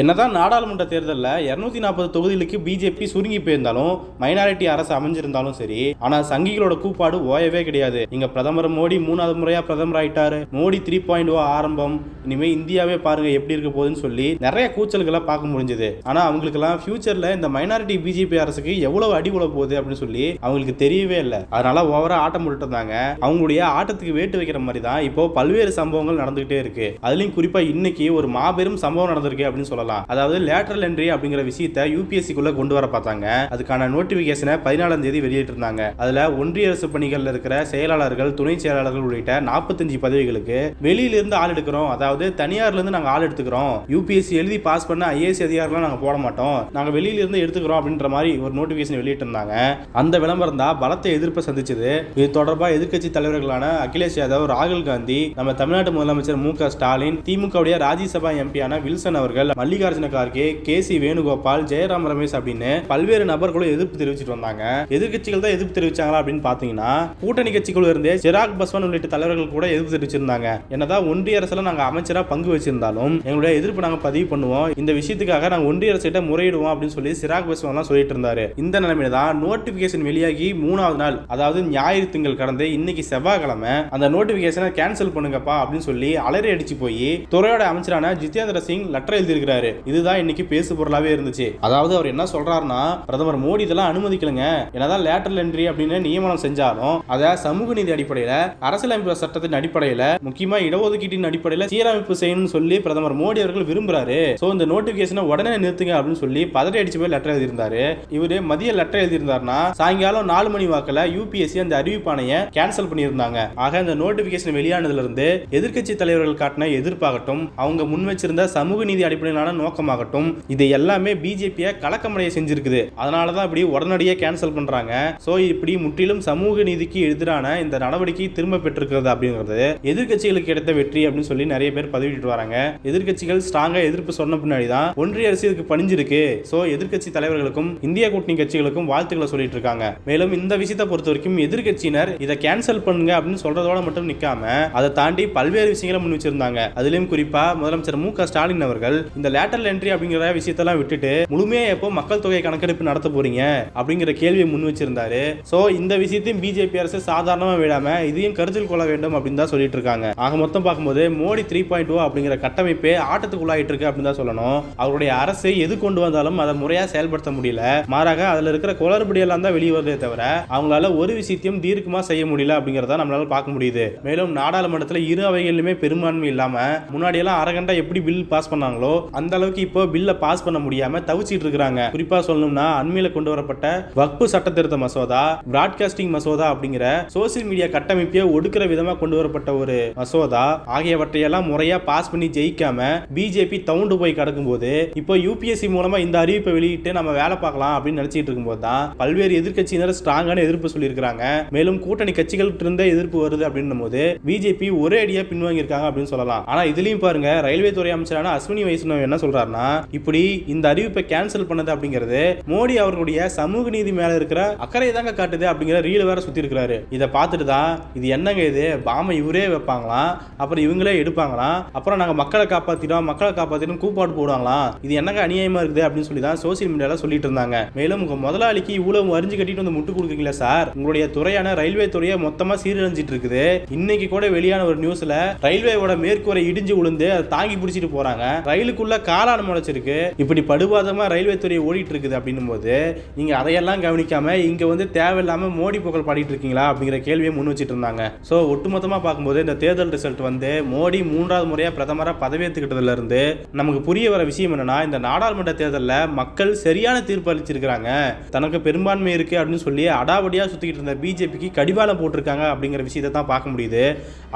என்னதான் நாடாளுமன்ற தேர்தலில் இருநூத்தி நாற்பது தொகுதிகளுக்கு பிஜேபி சுருங்கி போயிருந்தாலும் மைனாரிட்டி அரசு அமைஞ்சிருந்தாலும் சரி ஆனா சங்கிகளோட கூப்பாடு ஓயவே கிடையாது. இங்க பிரதமர் மோடி மூணாவது முறையா பிரதமர் ஆயிட்டாரு. மோடி த்ரீ பாயிண்ட் ஓ ஆரம்பம். இனிமே இந்தியாவே பாருங்க எப்படி இருக்க போகுதுன்னு சொல்லி நிறைய கூச்சல்களை பார்க்க முடிஞ்சது. ஆனா அவங்களுக்குலாம் ஃபியூச்சர்ல இந்த மைனாரிட்டி பிஜேபி அரசுக்கு எவ்வளவு அடி உழ போகுது அப்படின்னு சொல்லி அவங்களுக்கு தெரியவே இல்லை. அதனால ஓவரா ஆட்டம் போட்டுட்டு இருந்தாங்க. அவங்களுடைய ஆட்டத்துக்கு வேட்டு வைக்கிற மாதிரி தான் இப்போ பல்வேறு சம்பவங்கள் நடந்துகிட்டே இருக்கு. அதுலயும் குறிப்பா இன்னைக்கு ஒரு மாபெரும் சம்பவம் நடந்திருக்கு அப்படின்னு சொல்லலாம். அதாவது லேட்டரல் என்ட்ரி அப்படிங்கிற விஷயத்தை யூபிஎஸ்சிக்குள்ள கொண்டு வர பார்த்தாங்க. அதுக்கான நோட்டிபிகேஷனை பதினாலாம் தேதி வெளியிட்டிருந்தாங்க. அதுல ஒன்றிய அரசு பணிகள் இருக்கிற செயலாளர்கள் துணை செயலாளர்கள் உள்ளிட்ட நாற்பத்தஞ்சு பதவிகளுக்கு வெளியில இருந்து ஆள் எடுக்கிறோம். அதாவது தனியார்ல இருந்து நாங்க ஆள் எடுத்துக்கிறோம். யூபிஎஸ்சி எழுதி பாஸ் பண்ண ஐஏஎஸ் அதிகாரிலாம் நாங்க போட மாட்டோம். நாங்க வெளியில இருந்து எடுத்துக்கிறோம் அப்படின்ற மாதிரி ஒரு நோட்டிபிகேஷன் வெளியிட்டிருந்தாங்க. அந்த விளம்பரம் தான் பலத்த எதிர்ப்பை சந்திச்சது. இது தொடர்பாக எதிர்க்கட்சி தலைவர்களான அகிலேஷ் யாதவ் ராகுல் காந்தி நம்ம தமிழ்நாட்டு முதலமைச்சர் மு க ஸ்டாலின் திமுகவுடைய ராஜ்யசபா எம்பியான வில்சன் அவர்கள் மல்லிகார்ஜுன கார்கே கே சி வேணுகோபால் ஜெயராம் ரமேஷ் அப்படின்னு பல்வேறு நபர்களும் எதிர்ப்பு தெரிவிச்சிட்டு வந்தாங்க. எதிர்க்கட்சிகள் தான் எதிர்ப்பு தெரிவிச்சாங்களா அப்படின்னு பாத்தீங்கன்னா கூட்டணி கட்சிக்குள்ள இருந்தே சிராக் பஸ்வான் உள்ளிட்ட தலைவர்கள் கூட எதிர்ப்பு தெரிவிச்சிருந்தாங்க. என்னதான் ஒன்றிய அரசுல நாங்க அமைச்சரா பங்கு வச்சிருந்தாலும் எங்களுடைய எதிர்ப்பு நாங்க பதிவு பண்ணுவோம். இந்த விஷயத்துக்காக நாங்க ஒன்றிய அரசிட்ட முறையிடுவோம் அப்படின்னு சொல்லி சிராக் பஸ்வான் சொல்லிட்டு இருந்தாரு. இந்த நிலைமையில தான் நோட்டிபிகேஷன் வெளியாகி மூணாவது நாள் அதாவது ஞாயிறு திங்கள் கடந்து இன்னைக்கு செவ்வாய்க்கிழமை அந்த நோட்டிபிகேஷனை கேன்சல் பண்ணுங்கப்பா அப்படின்னு சொல்லி அலறி அடிச்சு போய் துறையோட அமைச்சரான ஜிதேந்திர சிங் லெட்டர் எழுதியிருக்கிறார். இதுதான் இன்னைக்கு பேசு பொருளாவே இருந்துச்சு. அதாவது அவர் என்ன சொல்றாருன்னா பிரதமர் மோடி இதெல்லாம் அனுமதிக்கலங்க. என்னதான் லேட்டரல் என்ட்ரி அப்படின்னு நியமனம் செஞ்சாலும் அதை சமூக நீதி அடிப்படையில அரசியலமைப்பு சட்டத்தின் அடிப்படையில முக்கியமா இடஒதுக்கீட்டின் அடிப்படையில சீரமைப்பு செய்யணும்னு சொல்லி பிரதமர் மோடி அவர்கள் விரும்புறாரு. சோ இந்த நோட்டிபிகேஷனை உடனே நிறுத்துங்க அப்படின்னு சொல்லி பதறி அடிச்சு போய் லெட்டர் எழுதியிருந்தாரு. இவர் மதிய லெட்டர் எழுதியிருந்தாருன்னா சாயங்காலம் நாலு மணி வாக்கில் யூபிஎஸ்சி அந்த அறிவிப்பாணையை கேன்சல் பண்ணியிருந்தாங்க. ஆக இந்த நோட்டிபிகேஷன் வெளியானதுல இருந்து எதிர்க்கட்சி தலைவர்கள் காட்டின எதிர்ப்பாகட்டும் அவங்க முன் வச்சிருந்த சமூக நீதி அடிப்படையிலான நோக்கமாகட்டும். இது எல்லாமே பிஜேபியை கலக்கமடைய செஞ்சிருக்குது. அதனால தான் இப்படி உடனடியாக கேன்சல் பண்றாங்க. ஸோ இப்படி முற்றிலும் சமூக நீதிக்கு எதிரான இந்த நடவடிக்கை திரும்ப பெற்றிருக்கிறது அப்படிங்கிறது எதிர்கட்சிகளுக்கு கிடைத்த வெற்றி அப்படின்னு சொல்லி நிறைய பேர் பதிவிட்டு வராங்க. எதிர்க்கட்சிகள் ஸ்ட்ராங்காக எதிர்ப்பு சொன்ன பின்னாடி தான் ஒன்றிய அரசு இதுக்கு பணிஞ்சிருக்கு. ஸோ எதிர்கட்சி தலைவர்களுக்கும் இந்திய கூட்டணி கட்சிகளுக்கும் வாழ்த்துக்களை சொல்லிட்டு இருக்காங்க. மேலும் இந்த விஷயத்தை பொறுத்த வரைக்கும் எதிர்க்கட்சியினர் இதை கேன்சல் பண்ணுங்க அப்படின்னு சொல்றதோட மட்டும் நிக்காம அதை தாண்டி பல்வேறு விஷயங்களை முன் வச்சிருந்தாங்க. அதுலயும் குறிப்பா முதலமைச்சர் மு க ஸ்டாலின் அவர்கள் இந்த லேட்டரல் என்ட்ரி அப்படிங்கிற விஷயத்தெல்லாம் விட்டுட்டு முழுமையா எப்போ மக்கள் தொகை கணக்கெடுப்பு நடத்த போறீங்க அப்படிங்கிற கேள்வியை முன் வச்சிருந்தாரு. சோ இந்த விஷயத்தையும் பிஜேபி அரசு சாதாரணமா விடாம இதையும் கருத்தில் கொள்ள வேண்டும் அப்படின்னு தான் சொல்லிட்டு இருக்காங்க. ஆக மொத்தம் பார்க்கும்போது மோடி த்ரீ பாயிண்ட் டூ அப்படிங்கிற கட்டமைப்பே ஆட்டத்துக்குள்ளாயிட்டு இருக்கு அப்படின்னு தான் சொல்லணும். அவருடைய அரசு எது கொண்டு வந்தாலும் அதை முறையா செயல்படுத்த முடியல. மாறாக அதுல இருக்கிற குளறுபடி எல்லாம் தான் வெளியே வருதே தவிர அவங்களால ஒரு விஷயத்தையும் தீர்க்கமா செய்ய முடியல அப்படிங்கறத நம்மளால பார்க்க முடியுது. மேலும் நாடாளுமன்றத்தில் இரு அவைகளிலுமே பெரும்பான்மை இல்லாம முன்னாடி எல்லாம் அரகண்டா எப்படி பில் பாஸ் பண்ணாங்களோ அந்த அந்த அளவுக்கு இப்போ பில்ல பாஸ் பண்ண முடியாம தவிச்சிட்டு இருக்கிறாங்க. குறிப்பா சொல்லணும்னா அண்மையில கொண்டு வரப்பட்ட வக்பு சட்ட திருத்த மசோதா பிராட்காஸ்டிங் மசோதா அப்படிங்கிற சோசியல் மீடியா கட்டமைப்பை ஒடுக்கிற விதமா கொண்டு வரப்பட்ட ஒரு மசோதா. ஆகியவற்றையெல்லாம் முறையா பாஸ் பண்ணி ஜெயிக்காம பிஜேபி தவுண்டு போய் கிடக்கும்போது இப்போ யூபிஎஸ்சி மூலமா இந்த அறிவிப்பை வெளியிட்டு நம்ம வேலை பார்க்கலாம் அப்படின்னு நினைச்சிட்டு இருக்கும்போது தான் பல்வேறு எதிர்க்கட்சியினர் ஸ்ட்ராங்கான எதிர்ப்பு சொல்லியிருக்காங்க மேலும் கூட்டணி கட்சிகள் இருந்த எதிர்ப்பு வருது அப்படின்னும் போது பிஜேபி ஒரே அடியா பின்வாங்கி இருக்காங்க அப்படின்னு சொல்லலாம். ஆனா இதுலயும் பாருங்க ரயில்வே துறை அமைச்சரான அஸ்வினி வைஷ்ணவ் என்ன சொல்றாருன்னா இப்படி இந்த அறிவிப்பை கேன்சல் பண்ணது அப்படிங்கிறது மோடி அவர்களுடைய சமூக நீதி மேல இருக்கிற அக்கறை தாங்க காட்டுது அப்படிங்கிற ரீல் வேற சுத்தி இருக்கிறாரு. இதை பார்த்துட்டு தான் இது என்னங்க இது? பாம இவரே வைப்பாங்களாம்? அப்புறம் இவங்களே எடுப்பாங்களாம்? அப்புறம் நாங்க மக்களை காப்பாத்திட்டோம் மக்களை காப்பாத்திட்டோம் கூப்பாடு போடுவாங்களாம்? இது என்னங்க அநியாயமா இருக்குது அப்படின்னு சொல்லி தான் சோசியல் மீடியால சொல்லிட்டு இருந்தாங்க. மேலும் உங்க முதலாளிக்கு இவ்வளவு அறிஞ்சு கட்டிட்டு வந்து முட்டு கொடுக்குறீங்களா சார்? உங்களுடைய துறையான ரயில்வே துறையை மொத்தமா சீரழிஞ்சிட்டு இருக்குது. இன்னைக்கு கூட வெளியான ஒரு நியூஸ்ல ரயில்வேவோட மேற்கூரை இடிஞ்சு விழுந்து அதை தாங்கி பிடிச்சிட்டு போறாங்க. ரயிலுக்குள்ள காலான முளைச்சிருக்கு இப்படி படுபாதமாக ரயில்வே துறை ஓடிட்டு இருக்குது அப்படின்னும் போது நீங்கள் அதையெல்லாம் கவனிக்காம இங்கே வந்து தேவையில்லாமல் மோடி புகழ் பாடிட்டு இருக்கீங்களா அப்படிங்கிற கேள்வியை முன் வச்சுட்டு இருந்தாங்க ஸோ ஒட்டுமொத்தமாக பார்க்கும்போது இந்த தேர்தல் ரிசல்ட் வந்து மோடி மூன்றாவது முறையாக பிரதமராக பதவியேற்றுக்கிட்டதுலேருந்து நமக்கு புரிய வர விஷயம் என்னன்னா இந்த நாடாளுமன்ற தேர்தலில் மக்கள் சரியான தீர்ப்பு அளிச்சிருக்கிறாங்க. தனக்கு பெரும்பான்மை இருக்கு அப்படின்னு சொல்லி அடாவடியாக சுற்றிக்கிட்டு இருந்த பிஜேபிக்கு கடிவாளம் போட்டிருக்காங்க அப்படிங்கிற விஷயத்தை தான் பார்க்க முடியுது.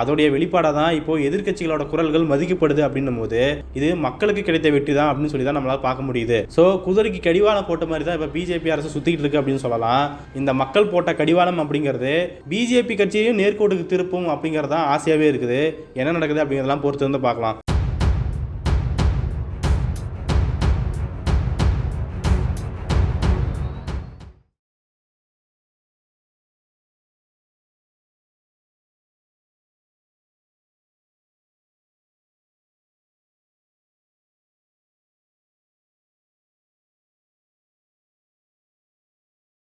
அதோடைய வெளிப்பாடாக தான் இப்போ எதிர்க்கட்சிகளோட குரல்கள் மதிக்கப்படுது அப்படின்னும் போது இது மக்களுக்கு கிடைத்த வெற்றி தான் அப்படின்னு சொல்லி தான் நம்மளால பார்க்க முடியுது. ஸோ குதிரைக்கு கடிவாளம் போட்ட மாதிரி தான் இப்போ பிஜேபி அரசு சுத்திக்கிட்டு இருக்கு அப்படின்னு சொல்லலாம். இந்த மக்கள் போட்ட கடிவாளம் அப்படிங்கிறது பிஜேபி கட்சியையும் நேர்கோட்டுக்கு திருப்பும் அப்படிங்கிறது தான் ஆசையாகவே இருக்குது. என்ன நடக்குது அப்படிங்கிறதெல்லாம் பொறுத்து வந்து பார்க்கலாம்.